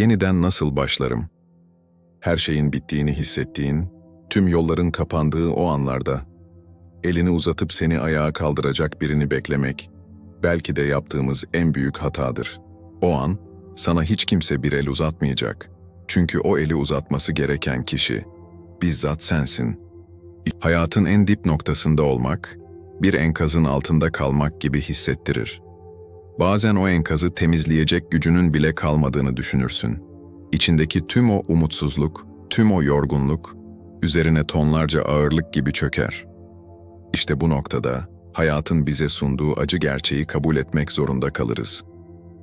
Yeniden nasıl başlarım? Her şeyin bittiğini hissettiğin, tüm yolların kapandığı o anlarda, elini uzatıp seni ayağa kaldıracak birini beklemek, belki de yaptığımız en büyük hatadır. O an, sana hiç kimse bir el uzatmayacak. Çünkü o eli uzatması gereken kişi, bizzat sensin. Hayatın en dip noktasında olmak, bir enkazın altında kalmak gibi hissettirir. Bazen o enkazı temizleyecek gücünün bile kalmadığını düşünürsün. İçindeki tüm o umutsuzluk, tüm o yorgunluk, üzerine tonlarca ağırlık gibi çöker. İşte bu noktada hayatın bize sunduğu acı gerçeği kabul etmek zorunda kalırız.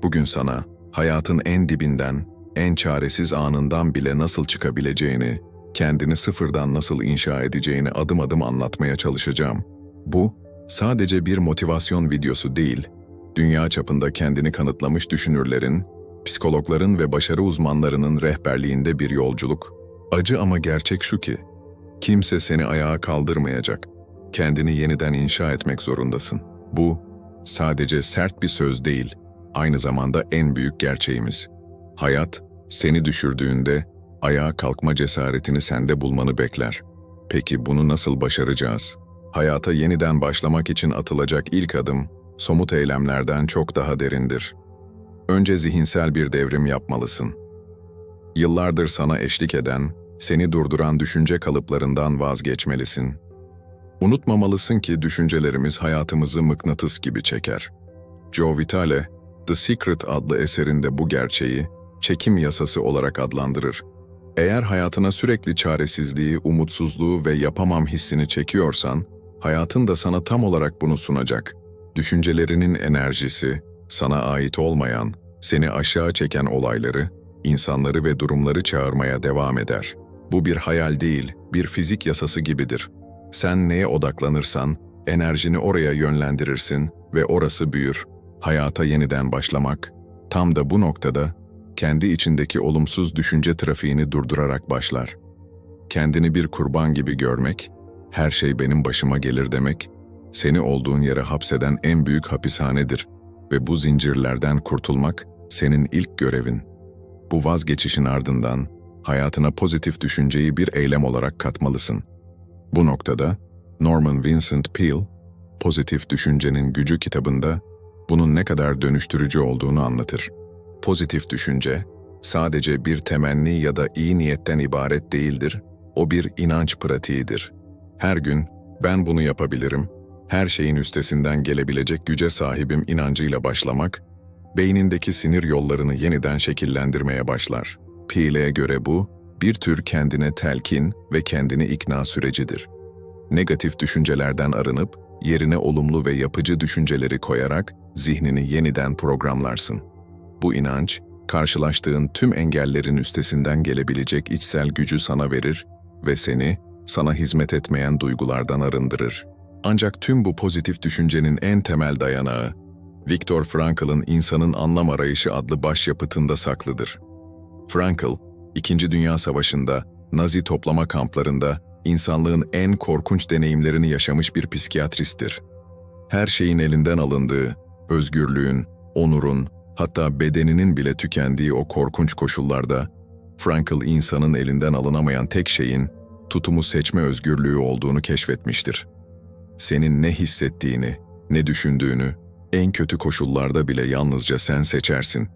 Bugün sana hayatın en dibinden, en çaresiz anından bile nasıl çıkabileceğini, kendini sıfırdan nasıl inşa edeceğini adım adım anlatmaya çalışacağım. Bu, sadece bir motivasyon videosu değil, dünya çapında kendini kanıtlamış düşünürlerin, psikologların ve başarı uzmanlarının rehberliğinde bir yolculuk. Acı ama gerçek şu ki, kimse seni ayağa kaldırmayacak. Kendini yeniden inşa etmek zorundasın. Bu, sadece sert bir söz değil, aynı zamanda en büyük gerçeğimiz. Hayat, seni düşürdüğünde ayağa kalkma cesaretini sende bulmanı bekler. Peki bunu nasıl başaracağız? Hayata yeniden başlamak için atılacak ilk adım, somut eylemlerden çok daha derindir. Önce zihinsel bir devrim yapmalısın. Yıllardır sana eşlik eden, seni durduran düşünce kalıplarından vazgeçmelisin. Unutmamalısın ki düşüncelerimiz hayatımızı mıknatıs gibi çeker. Joe Vitale, The Secret adlı eserinde bu gerçeği çekim yasası olarak adlandırır. Eğer hayatına sürekli çaresizliği, umutsuzluğu ve yapamam hissini çekiyorsan, hayatın da sana tam olarak bunu sunacak. Düşüncelerinin enerjisi, sana ait olmayan, seni aşağı çeken olayları, insanları ve durumları çağırmaya devam eder. Bu bir hayal değil, bir fizik yasası gibidir. Sen neye odaklanırsan, enerjini oraya yönlendirirsin ve orası büyür. Hayata yeniden başlamak, tam da bu noktada kendi içindeki olumsuz düşünce trafiğini durdurarak başlar. Kendini bir kurban gibi görmek, her şey benim başıma gelir demek, seni olduğun yere hapseden en büyük hapishanedir ve bu zincirlerden kurtulmak senin ilk görevin. Bu vazgeçişin ardından hayatına pozitif düşünceyi bir eylem olarak katmalısın. Bu noktada Norman Vincent Peale, Pozitif Düşüncenin Gücü kitabında bunun ne kadar dönüştürücü olduğunu anlatır. Pozitif düşünce sadece bir temenni ya da iyi niyetten ibaret değildir, o bir inanç pratiğidir. Her gün ben bunu yapabilirim, her şeyin üstesinden gelebilecek güce sahibim inancıyla başlamak, beynindeki sinir yollarını yeniden şekillendirmeye başlar. Peale'e göre bu, bir tür kendine telkin ve kendini ikna sürecidir. Negatif düşüncelerden arınıp, yerine olumlu ve yapıcı düşünceleri koyarak zihnini yeniden programlarsın. Bu inanç, karşılaştığın tüm engellerin üstesinden gelebilecek içsel gücü sana verir ve seni sana hizmet etmeyen duygulardan arındırır. Ancak tüm bu pozitif düşüncenin en temel dayanağı, Viktor Frankl'ın İnsanın Anlam Arayışı adlı başyapıtında saklıdır. Frankl, İkinci Dünya Savaşı'nda Nazi toplama kamplarında insanlığın en korkunç deneyimlerini yaşamış bir psikiyatristtir. Her şeyin elinden alındığı, özgürlüğün, onurun, hatta bedeninin bile tükendiği o korkunç koşullarda, Frankl insanın elinden alınamayan tek şeyin tutumu seçme özgürlüğü olduğunu keşfetmiştir. Senin ne hissettiğini, ne düşündüğünü, en kötü koşullarda bile yalnızca sen seçersin.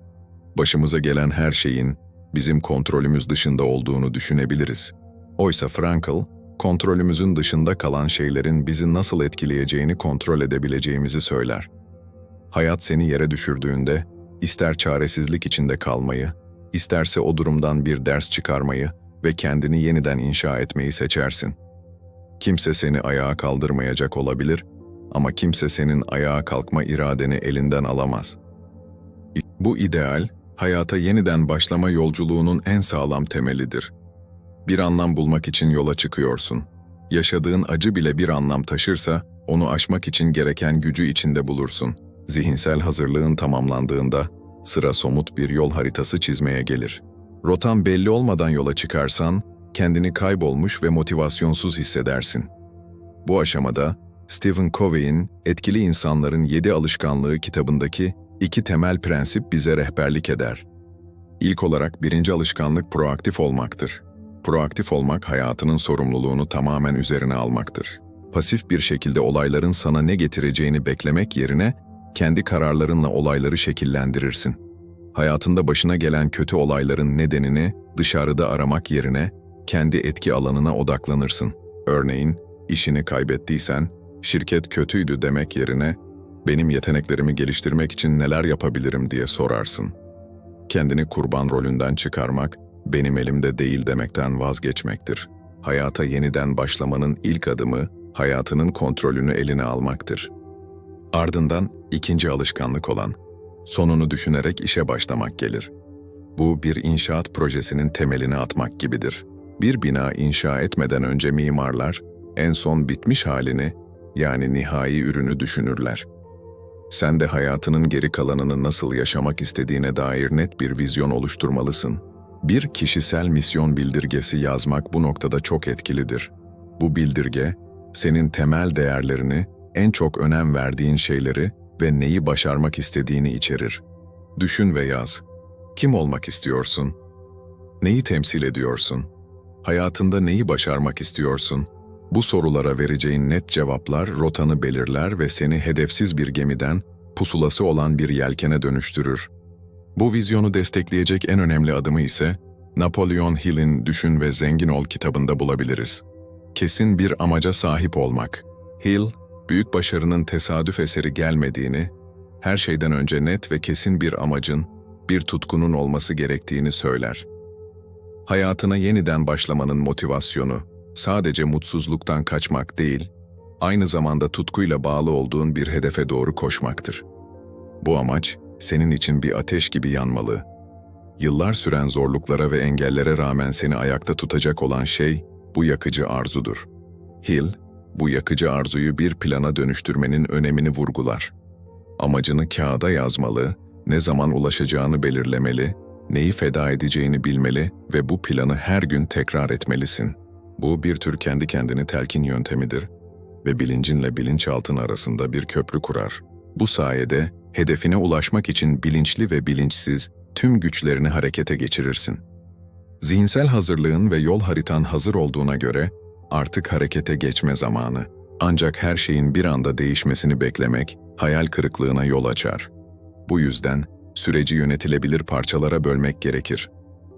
Başımıza gelen her şeyin bizim kontrolümüz dışında olduğunu düşünebiliriz. Oysa Frankl, kontrolümüzün dışında kalan şeylerin bizi nasıl etkileyeceğini kontrol edebileceğimizi söyler. Hayat seni yere düşürdüğünde, ister çaresizlik içinde kalmayı, isterse o durumdan bir ders çıkarmayı ve kendini yeniden inşa etmeyi seçersin. Kimse seni ayağa kaldırmayacak olabilir ama kimse senin ayağa kalkma iradeni elinden alamaz. Bu ideal, hayata yeniden başlama yolculuğunun en sağlam temelidir. Bir anlam bulmak için yola çıkıyorsun. Yaşadığın acı bile bir anlam taşırsa, onu aşmak için gereken gücü içinde bulursun. Zihinsel hazırlığın tamamlandığında, sıra somut bir yol haritası çizmeye gelir. Rotan belli olmadan yola çıkarsan, kendini kaybolmuş ve motivasyonsuz hissedersin. Bu aşamada, Stephen Covey'in Etkili İnsanların Yedi Alışkanlığı kitabındaki iki temel prensip bize rehberlik eder. İlk olarak birinci alışkanlık proaktif olmaktır. Proaktif olmak hayatının sorumluluğunu tamamen üzerine almaktır. Pasif bir şekilde olayların sana ne getireceğini beklemek yerine kendi kararlarınla olayları şekillendirirsin. Hayatında başına gelen kötü olayların nedenini dışarıda aramak yerine kendi etki alanına odaklanırsın. Örneğin, işini kaybettiysen, şirket kötüydü demek yerine benim yeteneklerimi geliştirmek için neler yapabilirim diye sorarsın. Kendini kurban rolünden çıkarmak, benim elimde değil demekten vazgeçmektir. Hayata yeniden başlamanın ilk adımı, hayatının kontrolünü eline almaktır. Ardından ikinci alışkanlık olan, sonunu düşünerek işe başlamak gelir. Bu bir inşaat projesinin temelini atmak gibidir. Bir bina inşa etmeden önce mimarlar, en son bitmiş halini, yani nihai ürünü düşünürler. Sen de hayatının geri kalanını nasıl yaşamak istediğine dair net bir vizyon oluşturmalısın. Bir kişisel misyon bildirgesi yazmak bu noktada çok etkilidir. Bu bildirge, senin temel değerlerini, en çok önem verdiğin şeyleri ve neyi başarmak istediğini içerir. Düşün ve yaz. Kim olmak istiyorsun? Neyi temsil ediyorsun? Hayatında neyi başarmak istiyorsun? Bu sorulara vereceğin net cevaplar rotanı belirler ve seni hedefsiz bir gemiden pusulası olan bir yelkene dönüştürür. Bu vizyonu destekleyecek en önemli adımı ise Napolyon Hill'in Düşün ve Zengin Ol kitabında bulabiliriz. Kesin bir amaca sahip olmak. Hill, büyük başarının tesadüf eseri gelmediğini, her şeyden önce net ve kesin bir amacın, bir tutkunun olması gerektiğini söyler. Hayatına yeniden başlamanın motivasyonu, sadece mutsuzluktan kaçmak değil, aynı zamanda tutkuyla bağlı olduğun bir hedefe doğru koşmaktır. Bu amaç, senin için bir ateş gibi yanmalı. Yıllar süren zorluklara ve engellere rağmen seni ayakta tutacak olan şey, bu yakıcı arzudur. Hill, bu yakıcı arzuyu bir plana dönüştürmenin önemini vurgular. Amacını kağıda yazmalı, ne zaman ulaşacağını belirlemeli, neyi feda edeceğini bilmeli ve bu planı her gün tekrar etmelisin. Bu bir tür kendi kendini telkin yöntemidir ve bilincinle bilinçaltın arasında bir köprü kurar. Bu sayede hedefine ulaşmak için bilinçli ve bilinçsiz tüm güçlerini harekete geçirirsin. Zihinsel hazırlığın ve yol haritan hazır olduğuna göre artık harekete geçme zamanı. Ancak her şeyin bir anda değişmesini beklemek hayal kırıklığına yol açar. Bu yüzden süreci yönetilebilir parçalara bölmek gerekir.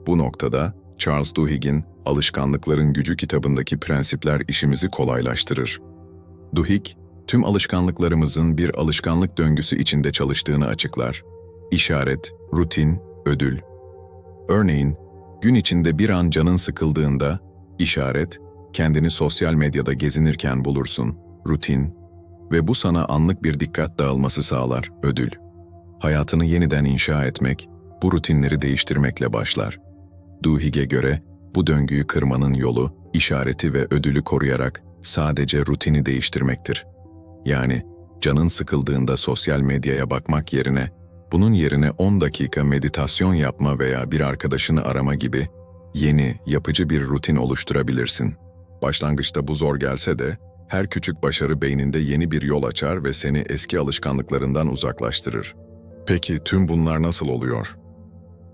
Bu noktada Charles Duhigg'in Alışkanlıkların Gücü kitabındaki prensipler işimizi kolaylaştırır. Duhigg, tüm alışkanlıklarımızın bir alışkanlık döngüsü içinde çalıştığını açıklar. İşaret, rutin, ödül. Örneğin, gün içinde bir an canın sıkıldığında, işaret, kendini sosyal medyada gezinirken bulursun, rutin ve bu sana anlık bir dikkat dağılması sağlar, ödül. Hayatını yeniden inşa etmek, bu rutinleri değiştirmekle başlar. Duhigg'e göre bu döngüyü kırmanın yolu, işareti ve ödülü koruyarak sadece rutini değiştirmektir. Yani canın sıkıldığında sosyal medyaya bakmak yerine, bunun yerine 10 dakika meditasyon yapma veya bir arkadaşını arama gibi yeni, yapıcı bir rutin oluşturabilirsin. Başlangıçta bu zor gelse de, her küçük başarı beyninde yeni bir yol açar ve seni eski alışkanlıklarından uzaklaştırır. Peki tüm bunlar nasıl oluyor?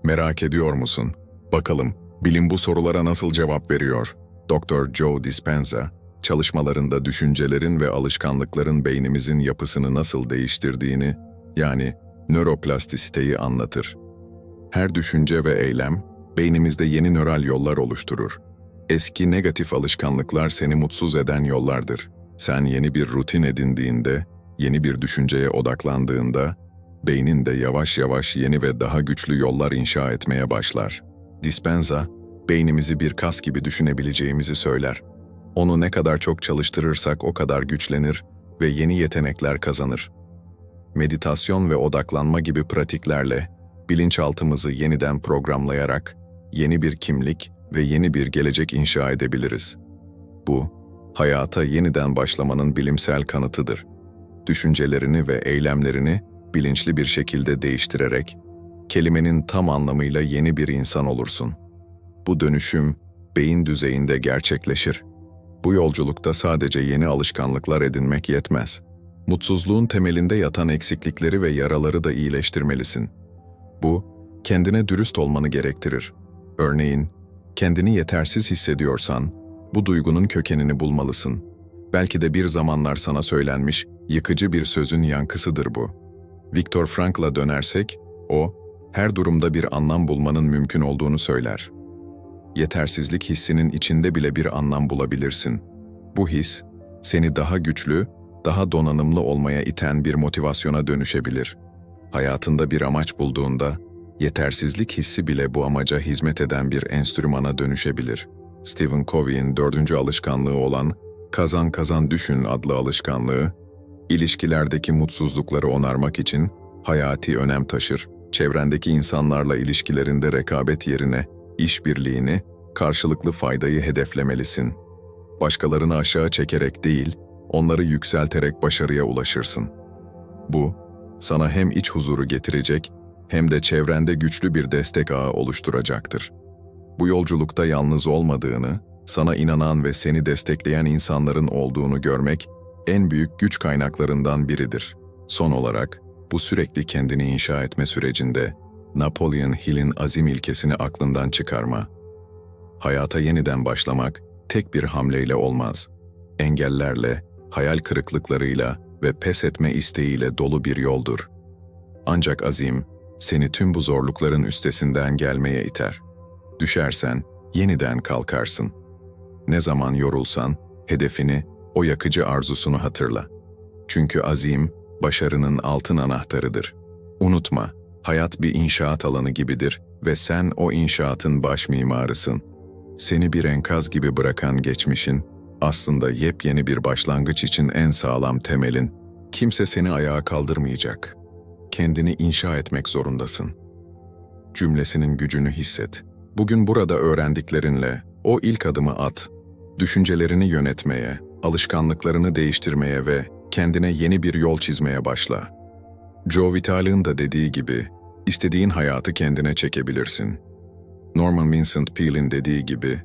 Merak ediyor musun? Bakalım, bilim bu sorulara nasıl cevap veriyor? Dr. Joe Dispenza, çalışmalarında düşüncelerin ve alışkanlıkların beynimizin yapısını nasıl değiştirdiğini, yani nöroplastisiteyi anlatır. Her düşünce ve eylem, beynimizde yeni nöral yollar oluşturur. Eski negatif alışkanlıklar seni mutsuz eden yollardır. Sen yeni bir rutin edindiğinde, yeni bir düşünceye odaklandığında, beynin de yavaş yavaş yeni ve daha güçlü yollar inşa etmeye başlar. Dispenza, beynimizi bir kas gibi düşünebileceğimizi söyler. Onu ne kadar çok çalıştırırsak o kadar güçlenir ve yeni yetenekler kazanır. Meditasyon ve odaklanma gibi pratiklerle bilinçaltımızı yeniden programlayarak yeni bir kimlik ve yeni bir gelecek inşa edebiliriz. Bu, hayata yeniden başlamanın bilimsel kanıtıdır. Düşüncelerini ve eylemlerini bilinçli bir şekilde değiştirerek kelimenin tam anlamıyla yeni bir insan olursun. Bu dönüşüm beyin düzeyinde gerçekleşir. Bu yolculukta sadece yeni alışkanlıklar edinmek yetmez. Mutsuzluğun temelinde yatan eksiklikleri ve yaraları da iyileştirmelisin. Bu, kendine dürüst olmanı gerektirir. Örneğin, kendini yetersiz hissediyorsan, bu duygunun kökenini bulmalısın. Belki de bir zamanlar sana söylenmiş yıkıcı bir sözün yankısıdır bu. Viktor Frankl'a dönersek, o, her durumda bir anlam bulmanın mümkün olduğunu söyler. Yetersizlik hissinin içinde bile bir anlam bulabilirsin. Bu his, seni daha güçlü, daha donanımlı olmaya iten bir motivasyona dönüşebilir. Hayatında bir amaç bulduğunda, yetersizlik hissi bile bu amaca hizmet eden bir enstrümana dönüşebilir. Stephen Covey'in dördüncü alışkanlığı olan Kazan Kazan Düşün adlı alışkanlığı, ilişkilerdeki mutsuzlukları onarmak için hayati önem taşır. Çevrendeki insanlarla ilişkilerinde rekabet yerine işbirliğini, karşılıklı faydayı hedeflemelisin. Başkalarını aşağı çekerek değil, onları yükselterek başarıya ulaşırsın. Bu, sana hem iç huzuru getirecek hem de çevrende güçlü bir destek ağı oluşturacaktır. Bu yolculukta yalnız olmadığını, sana inanan ve seni destekleyen insanların olduğunu görmek en büyük güç kaynaklarından biridir. Son olarak, bu sürekli kendini inşa etme sürecinde Napoleon Hill'in azim ilkesini aklından çıkarma. Hayata yeniden başlamak tek bir hamleyle olmaz. Engellerle, hayal kırıklıklarıyla ve pes etme isteğiyle dolu bir yoldur. Ancak azim, seni tüm bu zorlukların üstesinden gelmeye iter. Düşersen, yeniden kalkarsın. Ne zaman yorulsan, hedefini, o yakıcı arzusunu hatırla. Çünkü azim, başarının altın anahtarıdır. Unutma, hayat bir inşaat alanı gibidir ve sen o inşaatın baş mimarısın. Seni bir enkaz gibi bırakan geçmişin, aslında yepyeni bir başlangıç için en sağlam temelin. Kimse seni ayağa kaldırmayacak. Kendini inşa etmek zorundasın. Cümlesinin gücünü hisset. Bugün burada öğrendiklerinle o ilk adımı at. Düşüncelerini yönetmeye, alışkanlıklarını değiştirmeye ve kendine yeni bir yol çizmeye başla. Joe Vital'in da dediği gibi, istediğin hayatı kendine çekebilirsin. Norman Vincent Peale'in dediği gibi,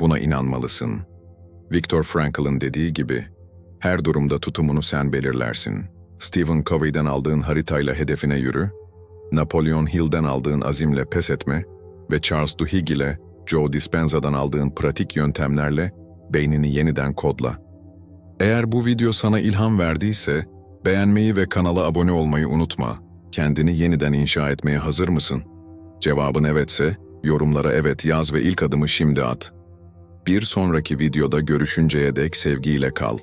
buna inanmalısın. Viktor Frankl'ın dediği gibi, her durumda tutumunu sen belirlersin. Stephen Covey'den aldığın haritayla hedefine yürü, Napolyon Hill'den aldığın azimle pes etme ve Charles Duhigg ile Joe Dispenza'dan aldığın pratik yöntemlerle beynini yeniden kodla. Eğer bu video sana ilham verdiyse, beğenmeyi ve kanala abone olmayı unutma. Kendini yeniden inşa etmeye hazır mısın? Cevabın evetse, yorumlara evet yaz ve ilk adımı şimdi at. Bir sonraki videoda görüşünceye dek sevgiyle kal.